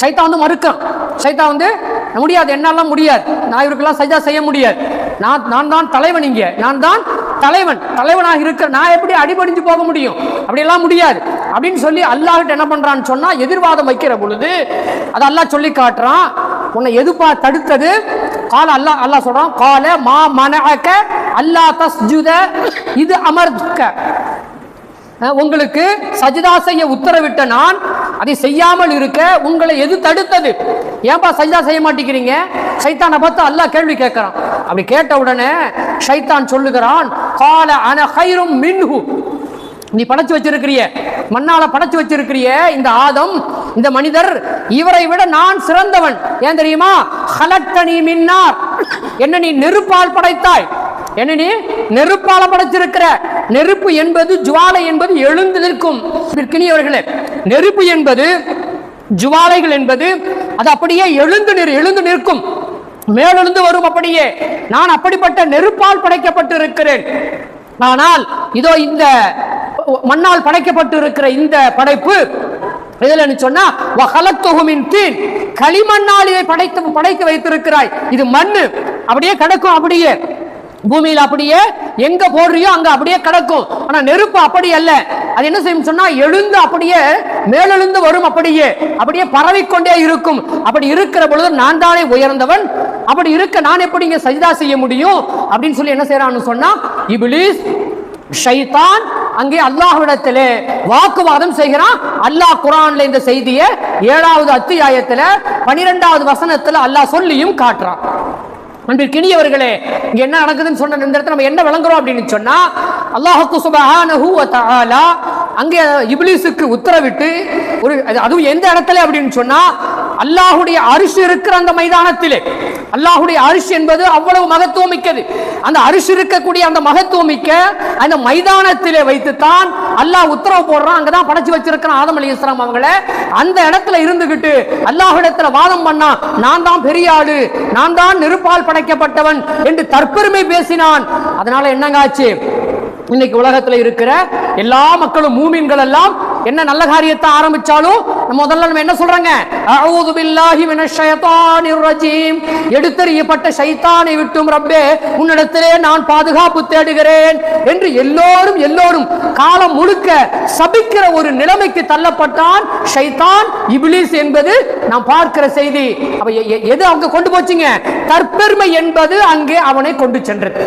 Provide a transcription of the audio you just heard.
சைத்தா வந்து மறுக்கிறான் சைத்தா வந்து முடியாது என்னாலாம் முடியாது. நான் இவருக்கெல்லாம் சஜா செய்ய முடியாது. நான் நான் தான் தலைவன் இங்க. நான் தான் தலைவன். தலைவனாக இருக்கிற நான் எப்படி அடிபடிஞ்சு போக முடியும்? அப்படியெல்லாம் முடியாது. அப்படின்னு சொல்லி அல்லாஹிட்ட என்ன பண்றான்னு சொன்னா எதிர்வாதம் வைக்கிற பொழுது அதை அல்லாஹ் சொல்லி காட்டுறான். உன்னை எதுப்பா தடுத்தது? கால அல்லாஹ் அல்லாஹ் சொல்றான் கால மா மனஅக அல்லா தஸ்ஜுத இது அமர்க்க உங்களுக்கு சஜிதா செய்ய உத்தரவிட்ட நான் அதை செய்யாமல் இருக்க உங்களை எது தடுத்தது? ஏன்பா சஜிதா செய்ய மாட்டேங்கிறீங்க? சைத்தானை பார்த்து அல்லாஹ் கேள்வி கேட்கிறான். அப்படி கேட்ட உடனே சைத்தான் சொல்லுகிறான் கால அன ஹைரும் மின்ஹு. நீ படைச்சு வச்சிருக்கிறிய மண்ணால படைச்சு வச்சிருக்கிறிய இந்த ஆதம் இந்த மனிதர் இவரை விட நான் சிறந்தவன். ஏன் தெரியுமா? ஹலட்டனி மின்னார். என்ன நீ நெருப்பால் படைத்தாய்? என்ன நீ நெருப்பால படைச்சிருக்கிற? நெருப்பு என்பது ஜுவாலை என்பது எழுந்து நிற்கும். பிற்கினியவர்களே நெருப்பு என்பது ஜுவாலைகள் என்பது அது அப்படியே எழுந்து நிறு எழுந்து நிற்கும். மேலெழுந்து வரும் அப்படியே. நான் அப்படிப்பட்ட நெருப்பால் படைக்கப்பட்டிருக்கிறேன். ஆனால் இதோ இந்த மண்ணால் படைக்கப்பட்டு இருக்கிற இந்த படைப்பு இதுல சொன்னா வகலத்தொகுமின் தீன். களிமண்ணால் இதை படைத்து படைத்து வைத்திருக்கிறாய். இது மண்ணு. அப்படியே கிடக்கும் அப்படியே. பூமியில் அப்படியே எங்க போடுறியோ அங்க அப்படியே கிடக்கும். ஆனா நெருப்பு அப்படி அல்ல. அது என்ன செய்யும் சொன்னா எழுந்து அப்படியே மேலெழுந்து வரும் அப்படியே. அப்படியே பரவிக்கொண்டே இருக்கும். அப்படி இருக்கிற பொழுது நான் தானே உயர்ந்தவன். அப்படி இருக்க நான் எப்படி இங்க சஜிதா செய்ய முடியும்? அப்படின்னு சொல்லி என்ன செய்யறான்னு சொன்னா இபிலிஸ் ஷைத்தான் அங்கே அல்லாஹ்விடத்திலே வாக்குவாதம் செய்கிறான். அல்லாஹ் குரான்ல இந்த செய்தியை ஏழாவது அத்தியாயத்துல பனிரெண்டாவது வசனத்துல அல்லாஹ் சொல்லியும் காட்டுறான். அன்பிற்கினியவர்களே இங்க என்ன நடக்குதுன்னு சொன்ன இந்த இடத்துல நம்ம என்ன விளங்குறோம் அப்படின்னு சொன்னா அல்லாஹுக்கு சுபஹானஹு வ தஆலா அங்கே இப்லீஸுக்கு உத்தரவிட்டு ஒரு அது- அதுவும் எந்த இடத்துல அப்படின்னு சொன்னா அல்லாஹுடைய அரிசி இருக்கிற அந்த மைதானத்திலே. அல்லாஹுடைய அரிசி என்பது அவ்வளவு மகத்துவம் மிக்கது அந்த அரிசி இருக்கக்கூடிய அந்த மகத்துவம் மிக்க அந்த மைதானத்திலே வைத்துத்தான் அல்லாஹ் உத்தரவு போடுறான். அங்கதான் படைச்சு வச்சிருக்கிறான் ஆதம் அலி இஸ்லாம் அவங்கள. அந்த இடத்துல இருந்துகிட்டு அல்லாஹிடத்துல வாதம் பண்ணா நான் தான் பெரிய ஆளு நான் தான் நெருப்பால் படைக்கப்பட்டவன் என்று தற்பெருமை பேசினான். அதனால என்னங்க ஆச்சு? இன்னைக்கு உலகத்துல இருக்கிற எல்லா மக்களும் மூமின்கள் எல்லாம் என்ன நல்ல காரியத்தை ஆரம்பிச்சாலும் நம்ம முதல்ல நம்ம என்ன சொல்றாங்க? அவுது பில்லாஹி மினஷ் ஷைத்தானிர் ரஜீம். எடுத்தறியப்பட்ட ஷைத்தானை விட்டும் ரப்பே உன்னிடத்திலே நான் பாதுகாப்பு தேடுகிறேன். என்று எல்லோரும் எல்லோரும் காலம் முழுக்க சபிக்கிற ஒரு நிலைமைக்கு தள்ளப்பட்டான் ஷைத்தான் இபிலிஸ் என்பது நாம் பார்க்கிற செய்தி. அப்ப எ- எ- எது அவங்க கொண்டு போச்சுங்க? தற்பெருமை என்பது அங்கே அவனை கொண்டு சென்றது.